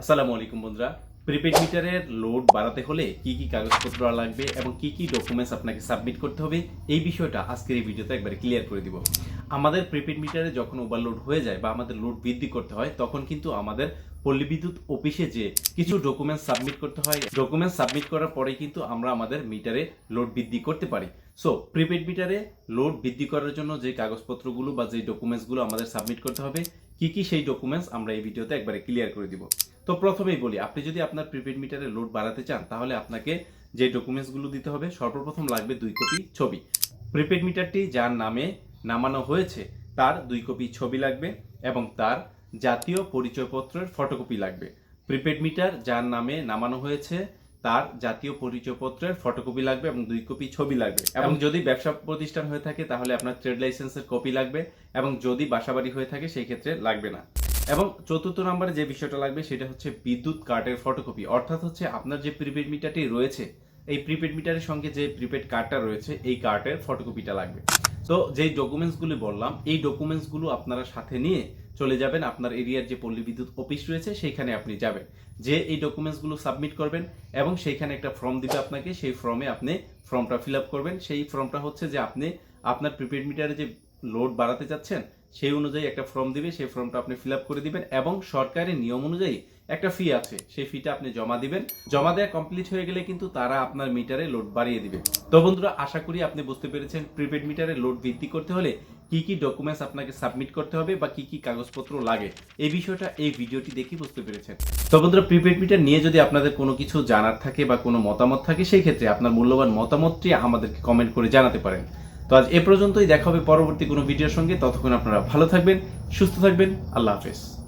আসসালামু আলাইকুম বন্ধুরা। প্রিপেড মিটারের লোড বাড়াতে হলে কি কি কাগজপত্র লাগবে এবং কি কি ডকুমেন্টস আপনাকে সাবমিট করতে হবে, এই বিষয়টা আজকের এই ভিডিওতে একবার ক্লিয়ার করে দিব। আমাদের প্রিপেড মিটারে যখন ওভারলোড হয়ে যায় বা আমাদের লোড বৃদ্ধি করতে হয়, তখন কিন্তু আমাদের পল্লী বিদ্যুৎ অফিসে যে কিছু ডকুমেন্টস সাবমিট করতে হয় ডকুমেন্টস সাবমিট করার পরে কিন্তু আমরা আমাদের মিটারে লোড বৃদ্ধি করতে পারি। সো প্রিপেড মিটারে লোড বৃদ্ধি করার জন্য যে কাগজপত্রগুলো বা যে ডকুমেন্টসগুলো আমাদের সাবমিট করতে হবে, কি কি সেই ডকুমেন্টস আমরা এই ভিডিওতে একবারে ক্লিয়ার করে দিব। তো প্রথমেই বলি, আপনি যদি আপনার প্রিপেড মিটারে লোড বাড়াতে চান, তাহলে আপনাকে যে ডকুমেন্টসগুলো দিতে হবে, সর্বপ্রথম লাগবে দুই কপি ছবি। প্রিপেড মিটারটি যার নামে নামানো হয়েছে তার দুই কপি ছবি লাগবে এবং তার জাতীয় পরিচয়পত্রের ফটোকপি লাগবে। প্রিপেড মিটার যার নামে নামানো হয়েছে তার জাতীয় পরিচয়পত্রের ফটোকপি লাগবে এবং দুই কপি ছবি লাগবে। এবং যদি ব্যবসা প্রতিষ্ঠান হয়ে থাকে তাহলে আপনার ট্রেড লাইসেন্সের কপি লাগবে এবং যদি বাসাবাড়ি হয়ে থাকে সেই ক্ষেত্রে লাগবে না। এবং চতুর্থ নম্বরে যে বিষয়টা লাগবে সেটা হচ্ছে বিদ্যুৎ কার্ডের ফটোকপি। অর্থাৎ হচ্ছে আপনার যে প্রিপেড মিটারটি রয়েছে এই প্রিপেড মিটারের সঙ্গে যে প্রিপেড কার্ডটা রয়েছে এই কার্ডের ফটোকপিটা লাগবে। তো যেই ডকুমেন্টসগুলি বললাম, এই ডকুমেন্টসগুলো আপনারা সাথে নিয়ে চলে যাবেন। আপনার এরিয়ার যে পল্লী বিদ্যুৎ অফিস রয়েছে, সেইখানে আপনি যাবেন। যে এই ডকুমেন্টসগুলো সাবমিট করবেন এবং সেইখানে একটা ফর্ম দিবে আপনাকে, সেই ফর্মে আপনি ফর্মটা ফিল আপ করবেন। সেই ফর্মটা হচ্ছে যে আপনি আপনার প্রিপেড মিটারে যে লোড বাড়াতে চাচ্ছেন, সেই অনুযায়ী একটা ফর্ম দিবে। সেই ফর্মটা আপনি ফিল আপ করে দিবেন এবং সরকারের নিয়ম অনুযায়ী একটা ফি আছে, সেই ফিটা আপনি জমা দিবেন। জমা দেওয়া কমপ্লিট হয়ে গেলে কিন্তু তারা আপনার মিটারে লোড বাড়িয়ে দিবে। তো বন্ধুরা, আশা করি আপনি বুঝতে পেরেছেন প্রিপেড মিটারে লোড বৃদ্ধি করতে হলে কি কি ডকুমেন্টস আপনাকে সাবমিট করতে হবে বা কি কি কাগজপত্র লাগে, এই বিষয়টা এই ভিডিওটি দেখে বুঝতে পেরেছেন। তো বন্ধুরা প্রিপেড মিটার নিয়ে যদি আপনাদের কোনো কিছু জানার থাকে বা কোনো মতামত থাকে, সেই ক্ষেত্রে আপনার মূল্যবান মতামতটি আমাদেরকে কমেন্ট করে জানাতে পারেন। তো আজ এ পর্যন্তই, দেখা হবে পরবর্তী কোনো ভিডিওর সঙ্গে। ততক্ষণ আপনারা ভালো থাকবেন, সুস্থ থাকবেন, আল্লাহ হাফেজ।